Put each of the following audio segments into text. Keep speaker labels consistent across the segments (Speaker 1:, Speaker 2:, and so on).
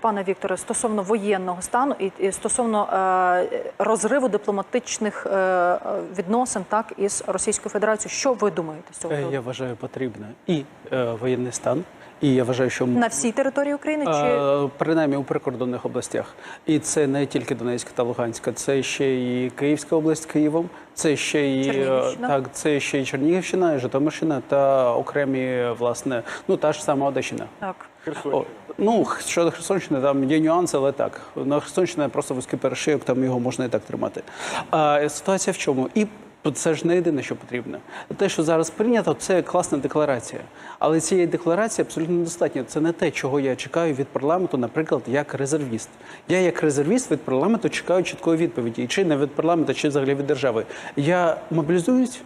Speaker 1: Пане Вікторе, стосовно воєнного стану і, і стосовно е, розриву дипломатичних е, відносин так із Російською Федерацією, що ви думаєте з цього?
Speaker 2: Е. Я вважаю, потрібно і е, воєнний стан, і я вважаю, що
Speaker 1: На всій території України чи
Speaker 2: Е, принаймні у прикордонних областях. І це не тільки Донецька та Луганська, це ще і Київська область Києвом, це ще і е,
Speaker 1: Чернігівщина.
Speaker 2: так, це ще і Чернігівщина, і Житомирщина та окремі власне, ну та ж сама Одещина.
Speaker 1: так?
Speaker 2: О, ну щодо Херсонщини, там є нюанси, але так на Херсонщина просто вузький перешийок, там його можна і так тримати. А ситуація в чому? І це ж не єдине, що потрібно. Те, що зараз прийнято, це класна декларація. Але цієї декларації абсолютно недостатньо. Це не те, чого я чекаю від парламенту, наприклад, як резервіст. Я як резервіст від парламенту чекаю чіткої відповіді, І чи не від парламенту, чи взагалі від держави. Я мобілізуюсь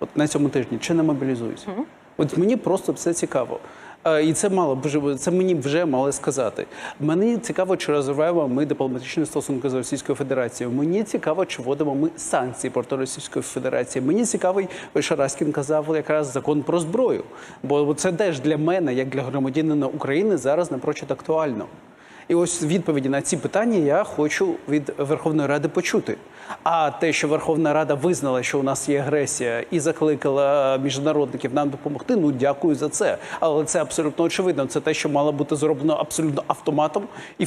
Speaker 2: от на цьому тижні, чи не мобілізуюсь? От мені просто все цікаво. Е, І це мало б це мені вже мали сказати. Мені цікаво, чи розвиваємо ми дипломатичні стосунки з Російською Федерацією. Мені цікаво, чи вводимо ми санкції проти Російської Федерації. Мені цікавий Шараськін казав якраз закон про зброю. Бо це теж для мене, як для громадянина України, зараз напрочуд актуально. І ось відповіді на ці питання я хочу від Верховної Ради почути. А те, що Верховна Рада визнала, що у нас є агресія, і закликала міжнародників нам допомогти, ну дякую за це. Але це абсолютно очевидно. Це те, що мало бути зроблено абсолютно автоматом, і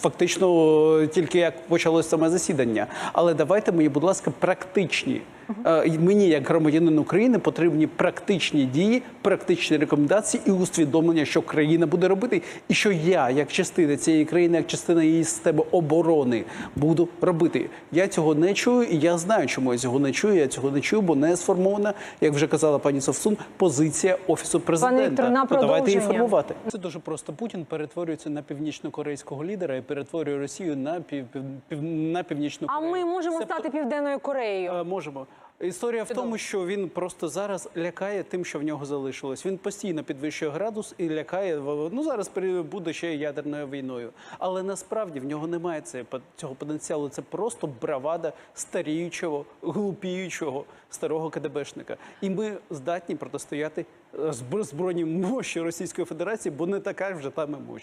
Speaker 2: фактично тільки як почалось саме засідання. Але давайте мені, будь ласка, практичні. Е, Мені, як громадянин України, потрібні практичні дії, практичні рекомендації і усвідомлення, що країна буде робити, і що я, як частина цієї країни, як частина її системи оборони, буду робити. Я цього не чую, і я знаю, чому я цього не чую. Я цього не чую, бо не сформована, як вже казала пані Совсун, позиція офісу президента.
Speaker 3: Віктор, на
Speaker 2: Ну, давайте інформувати. Це дуже просто. Путін перетворюється на північно-корейського лідера і перетворює Росію на пів, пів, пів- на північну
Speaker 3: А ми можемо
Speaker 2: Це
Speaker 3: стати Південною Кореєю.
Speaker 2: Е, Можемо. Історія в тому, що він просто зараз лякає тим, що в нього залишилось. Він постійно підвищує градус і лякає. Ну зараз буде ще ядерною війною. Але насправді в нього немає цього потенціалу. Це просто бравада старіючого, глупіючого старого КДБшника. І ми здатні протистояти е, зб- збройній мощі Російської Федерації, бо не така вже там і мощь.